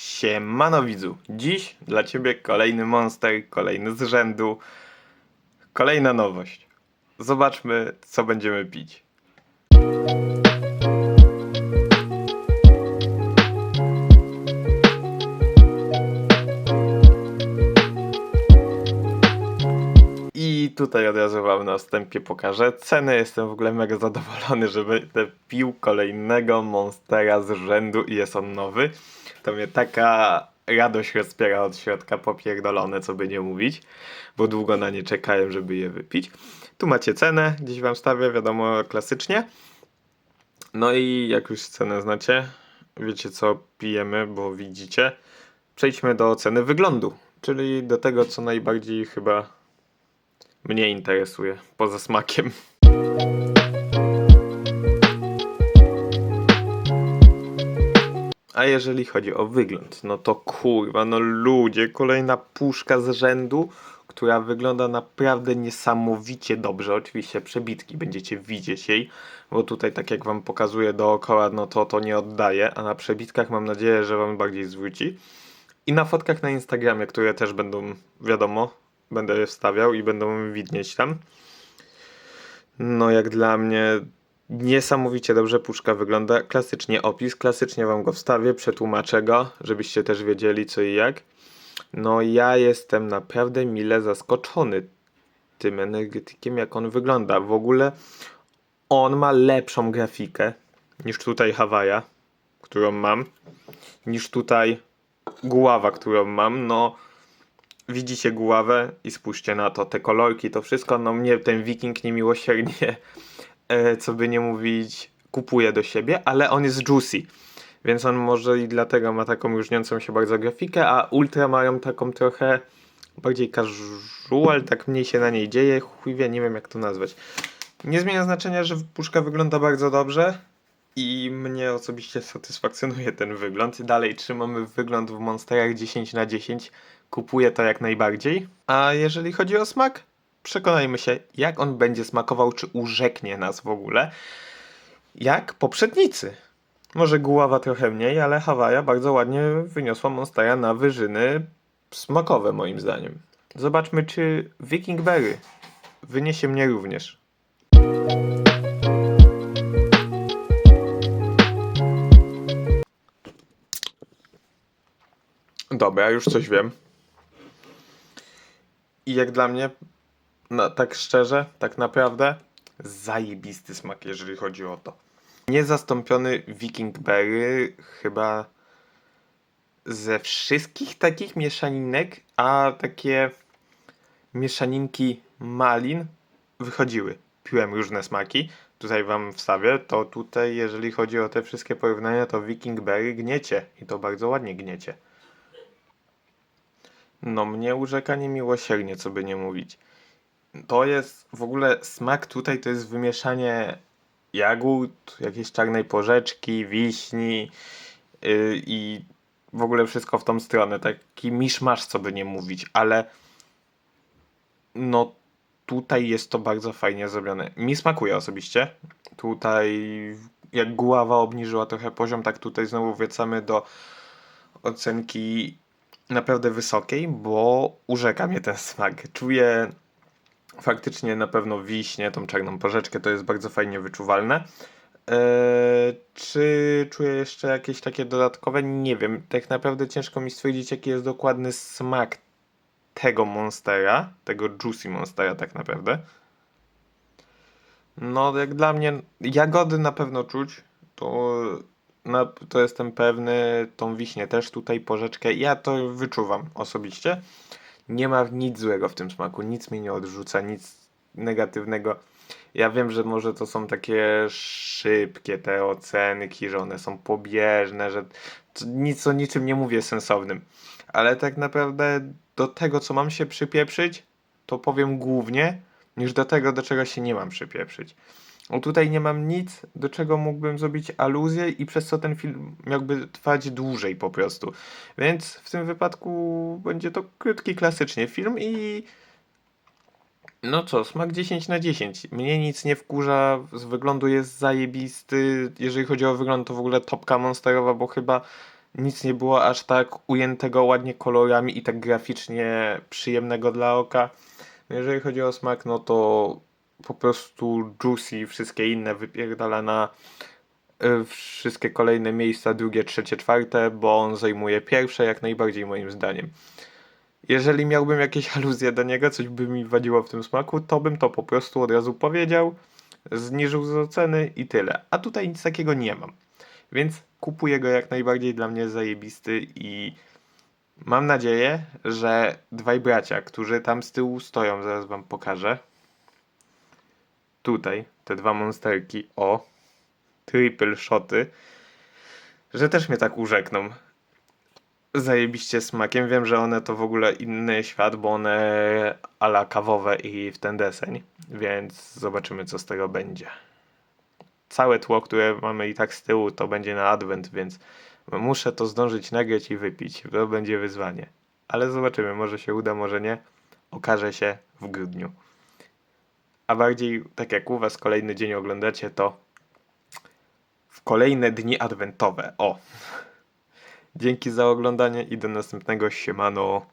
Siemano widzu, dziś dla ciebie kolejny monster, kolejny z rzędu, kolejna nowość. Zobaczmy co będziemy pić. Tutaj od razu wam na wstępie pokażę ceny. Jestem w ogóle mega zadowolony, że będę pił kolejnego Monstera z rzędu i jest on nowy. To mnie taka radość rozpiera od środka, popierdolone, co by nie mówić, bo długo na nie czekałem, żeby je wypić. Tu macie cenę, gdzieś wam stawię, wiadomo, klasycznie. No i jak już cenę znacie, wiecie co pijemy, bo widzicie. Przejdźmy do oceny wyglądu, czyli do tego, co najbardziej chyba mnie interesuje, poza smakiem. A jeżeli chodzi o wygląd, no to kurwa, no ludzie, kolejna puszka z rzędu, która wygląda naprawdę niesamowicie dobrze. Oczywiście przebitki będziecie widzieć jej, bo tutaj tak jak wam pokazuję dookoła, no to to nie oddaje, a na przebitkach mam nadzieję, że wam bardziej zwróci. I na fotkach na Instagramie, które też będą, wiadomo, będę je wstawiał i będą widnieć tam. No jak dla mnie niesamowicie dobrze puszka wygląda. Klasycznie opis, klasycznie wam go wstawię, przetłumaczę go, żebyście też wiedzieli co i jak. No ja jestem naprawdę mile zaskoczony tym energetykiem, jak on wygląda. W ogóle on ma lepszą grafikę niż tutaj Hawaja, którą mam, niż tutaj Guława, którą mam. No widzicie Guławę i spójrzcie na to, te kolorki, to wszystko, no mnie ten wiking niemiłosiernie, e, co by nie mówić, kupuje do siebie, ale on jest juicy, więc on może i dlatego ma taką różniącą się bardzo grafikę, a ultra mają taką trochę bardziej casual, tak mniej się na niej dzieje, chuj wie, nie wiem jak to nazwać. Nie zmienia znaczenia, że puszka wygląda bardzo dobrze i mnie osobiście satysfakcjonuje ten wygląd. Dalej trzymamy wygląd w Monsterach 10 na 10 kupuję to jak najbardziej. A jeżeli chodzi o smak, przekonajmy się, jak on będzie smakował, czy urzeknie nas w ogóle. Jak poprzednicy. Może Guława trochę mniej, ale Hawaja bardzo ładnie wyniosła Monstera na wyżyny smakowe moim zdaniem. Zobaczmy, czy Viking Berry wyniesie mnie również. Dobra, już coś wiem. I jak dla mnie, no, tak szczerze, tak naprawdę, zajebisty smak, jeżeli chodzi o to. Niezastąpiony Viking Berry chyba ze wszystkich takich mieszaninek, a takie mieszaninki malin wychodziły. Piłem różne smaki, tutaj wam wstawię, to tutaj jeżeli chodzi o te wszystkie porównania, to Viking Berry gniecie i to bardzo ładnie gniecie. No mnie urzeka niemiłosiernie, co by nie mówić. To jest w ogóle smak tutaj to jest wymieszanie jagód, jakiejś czarnej porzeczki, wiśni yy, i w ogóle wszystko w tą stronę. Taki miszmasz, co by nie mówić, ale no tutaj jest to bardzo fajnie zrobione. Mi smakuje osobiście. Tutaj jak Guława obniżyła trochę poziom, tak tutaj znowu wracamy do ocenki naprawdę wysokiej, bo urzeka mnie ten smak. Czuję faktycznie na pewno wiśnie, tą czarną porzeczkę, to jest bardzo fajnie wyczuwalne. Eee, czy czuję jeszcze jakieś takie dodatkowe? Nie wiem. Tak naprawdę ciężko mi stwierdzić, jaki jest dokładny smak tego monstera, tego juicy monstera tak naprawdę. No, jak dla mnie, jagody na pewno czuć. To na, to jestem pewny, tą wiśnię też tutaj, porzeczkę, ja to wyczuwam osobiście. Nie ma nic złego w tym smaku, nic mnie nie odrzuca, nic negatywnego. Ja wiem, że może to są takie szybkie te ocenki, że one są pobieżne, że nic o niczym nie mówię sensownym. Ale tak naprawdę do tego, co mam się przypieprzyć, to powiem głównie, niż do tego, do czego się nie mam przypieprzyć. O tutaj nie mam nic, do czego mógłbym zrobić aluzję i przez co ten film miałby trwać dłużej po prostu. Więc w tym wypadku będzie to krótki, klasycznie film i no co, smak 10 na 10. Mnie nic nie wkurza, z wyglądu jest zajebisty. Jeżeli chodzi o wygląd, to w ogóle topka monsterowa, bo chyba nic nie było aż tak ujętego ładnie kolorami i tak graficznie przyjemnego dla oka. Jeżeli chodzi o smak, no to po prostu Juicy wszystkie inne wypierdala na y, wszystkie kolejne miejsca, drugie, trzecie, czwarte, bo on zajmuje pierwsze jak najbardziej moim zdaniem. Jeżeli miałbym jakieś aluzje do niego, coś by mi wadziło w tym smaku, to bym to po prostu od razu powiedział, zniżył z oceny i tyle. A tutaj nic takiego nie mam. Więc kupuję go jak najbardziej, dla mnie zajebisty i mam nadzieję, że dwaj bracia, którzy tam z tyłu stoją, zaraz wam pokażę. Tutaj, te dwa monsterki, o, triple shoty, że też mnie tak urzekną zajebiście smakiem. Wiem, że one to w ogóle inny świat, bo one ala kawowe i w ten deseń, więc zobaczymy co z tego będzie. Całe tło, które mamy i tak z tyłu, to będzie na adwent, więc muszę to zdążyć nagrać i wypić. To będzie wyzwanie. Ale zobaczymy, może się uda, może nie. Okaże się w grudniu. A bardziej, tak jak u was kolejny dzień oglądacie, to w kolejne dni adwentowe. O! Dzięki za oglądanie i do następnego siemano.